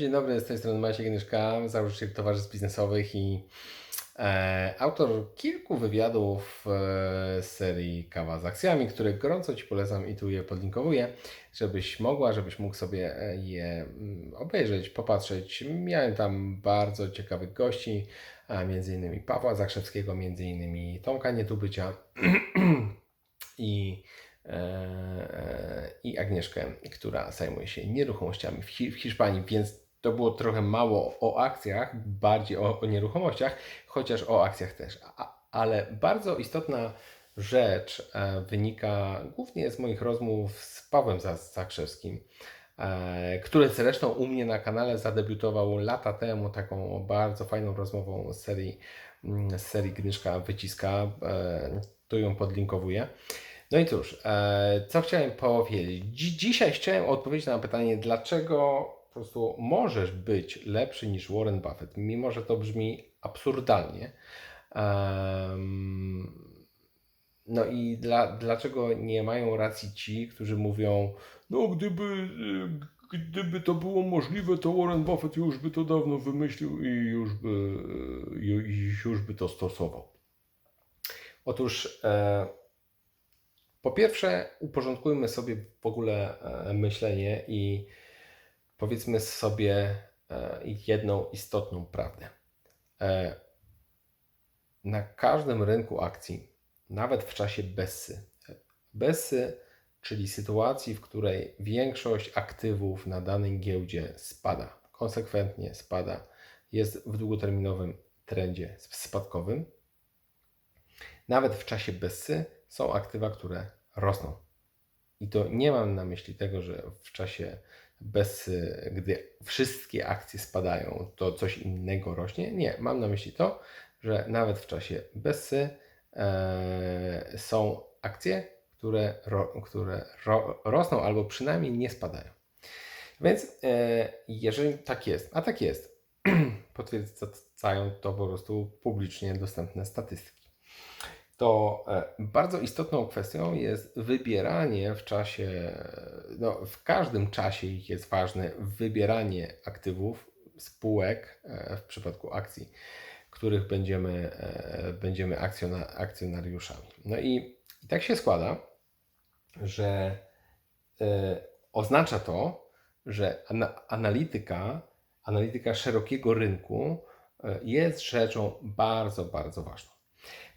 Dzień dobry, z tej strony Maciej Gnieszka, założyciel towarzystw biznesowych i e, autor kilku wywiadów e, z serii Kawa z akcjami, które gorąco Ci polecam i tu je podlinkowuję, żebyś mogła, żebyś mógł sobie e, je mm, obejrzeć, popatrzeć. Miałem tam bardzo ciekawych gości, między innymi Pawła Zakrzewskiego, między innymi Tomka Nietubycia i e, e, i Agnieszkę, która zajmuje się nieruchomościami w Hiszpanii, więc to było trochę mało o akcjach, bardziej o, o nieruchomościach, chociaż o akcjach też. A, ale bardzo istotna rzecz e, wynika głównie z moich rozmów z Pawłem Za- Zakrzewskim, e, który zresztą u mnie na kanale zadebiutował lata temu taką bardzo fajną rozmową z serii, mm, z serii Gnyszka Wyciska. E, tu ją podlinkowuję. No i cóż, e, co chciałem powiedzieć? Dzi- dzisiaj chciałem odpowiedzieć na pytanie, dlaczego po prostu możesz być lepszy niż Warren Buffett, mimo że to brzmi absurdalnie. No i dla, dlaczego nie mają racji ci, którzy mówią, no gdyby, e, gdyby to było możliwe, to Warren Buffett już by to dawno wymyślił i już by, już by to stosował. Otóż e, po pierwsze, uporządkujmy sobie w ogóle e, myślenie i powiedzmy sobie e, jedną istotną prawdę. E, Na każdym rynku akcji, nawet w czasie bessy, bessy, czyli sytuacji, w której większość aktywów na danej giełdzie spada, konsekwentnie spada, jest w długoterminowym trendzie spadkowym, nawet w czasie bessy są aktywa, które rosną. I to nie mam na myśli tego, że w czasie bessy, gdy wszystkie akcje spadają, to coś innego rośnie. Nie, mam na myśli to, że nawet w czasie bessy e, są akcje, które, ro, które ro, rosną albo przynajmniej nie spadają. Więc e, jeżeli tak jest, a tak jest, potwierdzają to po prostu publicznie dostępne statystyki to e, bardzo istotną kwestią jest wybieranie w czasie, no w każdym czasie jest ważne wybieranie aktywów, spółek e, w przypadku akcji, których będziemy, e, będziemy akcjona, akcjonariuszami. No i, i tak się składa, że e, oznacza to, że ana, analityka, analityka szerokiego rynku e, jest rzeczą bardzo, bardzo ważną.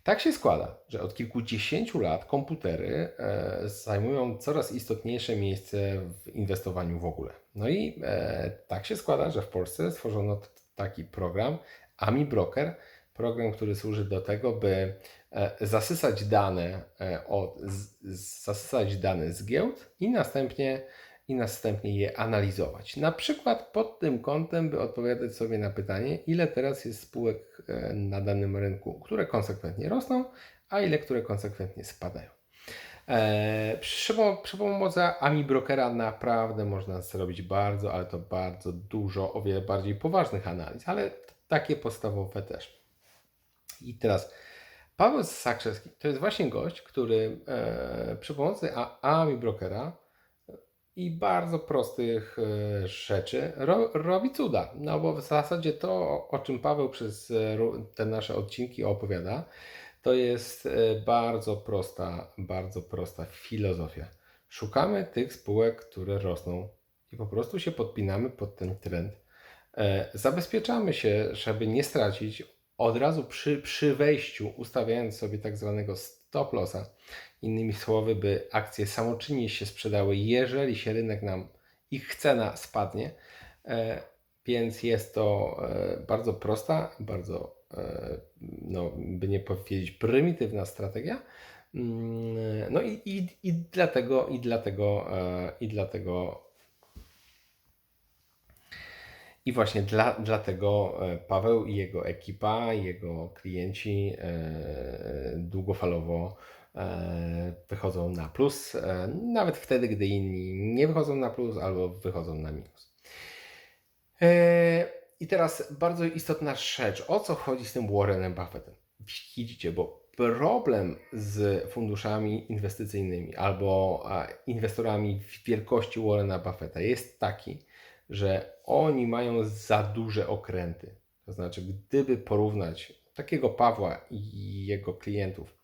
Tak się składa, że od kilkudziesięciu lat komputery e, zajmują coraz istotniejsze miejsce w inwestowaniu w ogóle. No i e, tak się składa, że w Polsce stworzono taki program AMI Broker, program, który służy do tego, by e, zasysać dane od, zasysać dane z giełd i następnie i następnie je analizować. Na przykład pod tym kątem, by odpowiadać sobie na pytanie, ile teraz jest spółek e, na danym rynku, które konsekwentnie rosną, a ile które konsekwentnie spadają. E, przy, pomo- przy pomocy AMI Brokera naprawdę można zrobić bardzo, ale to bardzo dużo, o wiele bardziej poważnych analiz, ale takie podstawowe też. I teraz Paweł Sakrzewski to jest właśnie gość, który e, przy pomocy AMI Brokera i bardzo prostych e, rzeczy ro, robi cuda. No bo w zasadzie to, o czym Paweł przez e, te nasze odcinki opowiada, to jest e, bardzo prosta, bardzo prosta filozofia. Szukamy tych spółek, które rosną i po prostu się podpinamy pod ten trend. Zabezpieczamy się, żeby nie stracić od razu przy, przy wejściu, ustawiając sobie tak zwanego stop lossa. Innymi słowy, by akcje samoczynnie się sprzedały, jeżeli się rynek nam, ich cena spadnie. E, Więc jest to e, bardzo prosta, bardzo, e, no, by nie powiedzieć, prymitywna strategia. Mm, No i, i, i dlatego, i dlatego, i dlatego i właśnie dla, dlatego e, Paweł i jego ekipa, jego klienci e, długofalowo e, wychodzą na plus, nawet wtedy, gdy inni nie wychodzą na plus albo wychodzą na minus. I teraz bardzo istotna rzecz, o co chodzi z tym Warrenem Buffettem? Widzicie, bo problem z funduszami inwestycyjnymi albo inwestorami wielkości Warrena Buffetta jest taki, że oni mają za duże okręty. To znaczy, gdyby porównać takiego Pawła i jego klientów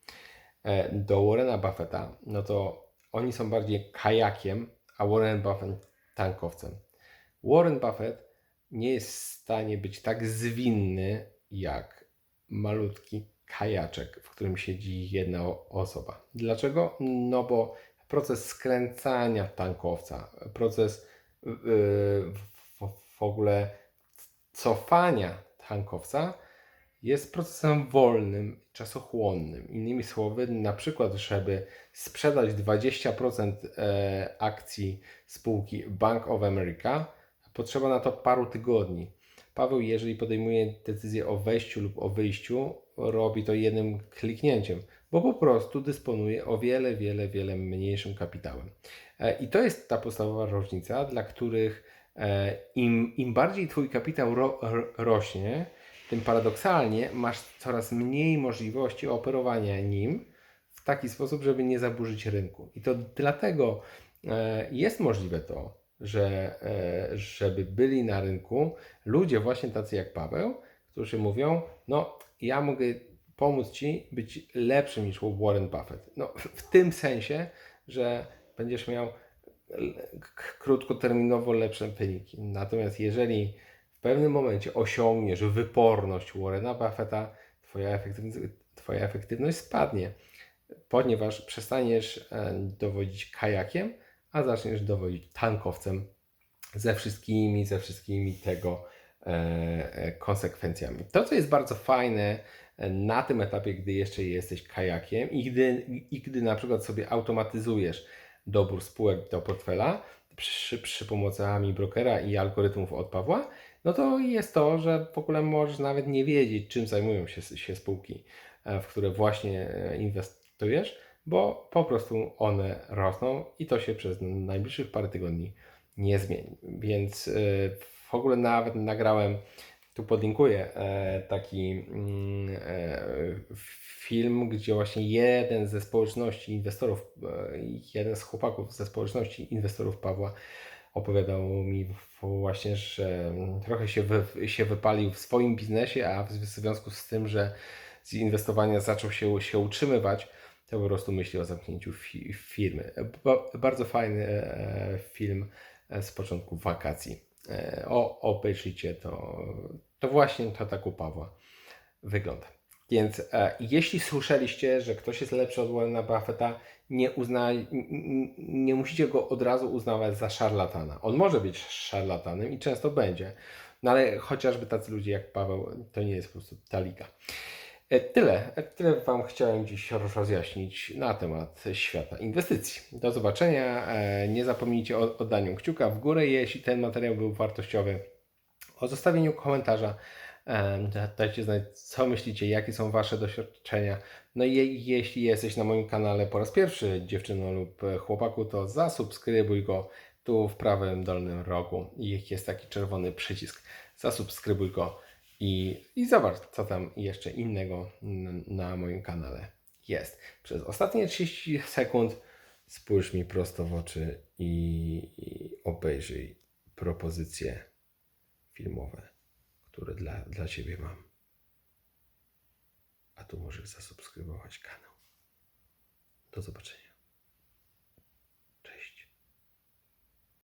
e, do Warrena Buffetta, no to oni są bardziej kajakiem, a Warren Buffett tankowcem. Warren Buffett nie jest w stanie być tak zwinny jak malutki kajaczek, w którym siedzi jedna osoba. Dlaczego? No bo proces skręcania tankowca, proces w, w ogóle cofania tankowca jest procesem wolnym, czasochłonnym. Innymi słowy, na przykład, żeby sprzedać 20% e, akcji spółki Bank of America, potrzeba na to paru tygodni. Paweł, jeżeli podejmuje decyzję o wejściu lub o wyjściu, robi to jednym kliknięciem, bo po prostu dysponuje o wiele, wiele, wiele mniejszym kapitałem. E, I to jest ta podstawowa różnica, dla których e, im, im bardziej Twój kapitał ro, ro, rośnie, tym paradoksalnie masz coraz mniej możliwości operowania nim w taki sposób, żeby nie zaburzyć rynku. I to dlatego e, jest możliwe to, że żeby byli na rynku ludzie właśnie tacy jak Paweł, którzy mówią, no ja mogę pomóc Ci być lepszym niż Warren Buffett. No, w tym sensie, że będziesz miał krótkoterminowo lepsze wyniki. Natomiast jeżeli w pewnym momencie osiągniesz wyporność Warrena Buffetta, twoja efektywność, twoja efektywność spadnie, ponieważ przestaniesz e, dowodzić kajakiem, a zaczniesz dowodzić tankowcem ze wszystkimi, ze wszystkimi tego e, e, konsekwencjami. To, co jest bardzo fajne na tym etapie, gdy jeszcze jesteś kajakiem i gdy, i gdy na przykład sobie automatyzujesz dobór spółek do portfela przy, przy pomocy Brokera i algorytmów od Pawła, no to jest to, że w ogóle możesz nawet nie wiedzieć, czym zajmują się, się spółki, e, w które właśnie e, inwestujesz, bo po prostu one rosną i to się przez najbliższych parę tygodni nie zmieni. Więc e, w ogóle nawet nagrałem, tu podlinkuję e, taki mm, e, film, gdzie właśnie jeden ze społeczności inwestorów, e, jeden z chłopaków ze społeczności inwestorów Pawła opowiadał mi właśnie, że trochę się, wy, się wypalił w swoim biznesie, a w związku z tym, że z inwestowania zaczął się, się utrzymywać, to po prostu myśli o zamknięciu fi, firmy. Ba, bardzo fajny film z początku wakacji. O, obejrzyjcie to. To właśnie to tak u Pawła wygląda. Więc e, jeśli słyszeliście, że ktoś jest lepszy od Warrena Buffetta, nie, uzna, nie musicie go od razu uznawać za szarlatana. On może być szarlatanem i często będzie, no ale chociażby tacy ludzie jak Paweł, to nie jest po prostu ta liga. E, Tyle, e, tyle Wam chciałem dziś rozjaśnić na temat świata inwestycji. Do zobaczenia. E, Nie zapomnijcie o oddaniu kciuka w górę, jeśli ten materiał był wartościowy, o zostawieniu komentarza. Dajcie znać, co myślicie, jakie są Wasze doświadczenia. No i je, jeśli jesteś na moim kanale po raz pierwszy, dziewczyno lub chłopaku, to zasubskrybuj go tu w prawym dolnym rogu. Jest taki czerwony przycisk. Zasubskrybuj go i, i zobacz, co tam jeszcze innego na moim kanale jest. Przez ostatnie 30 sekund spójrz mi prosto w oczy i, i obejrzyj propozycje filmowe, które dla, dla Ciebie mam. A tu możesz zasubskrybować kanał. Do zobaczenia.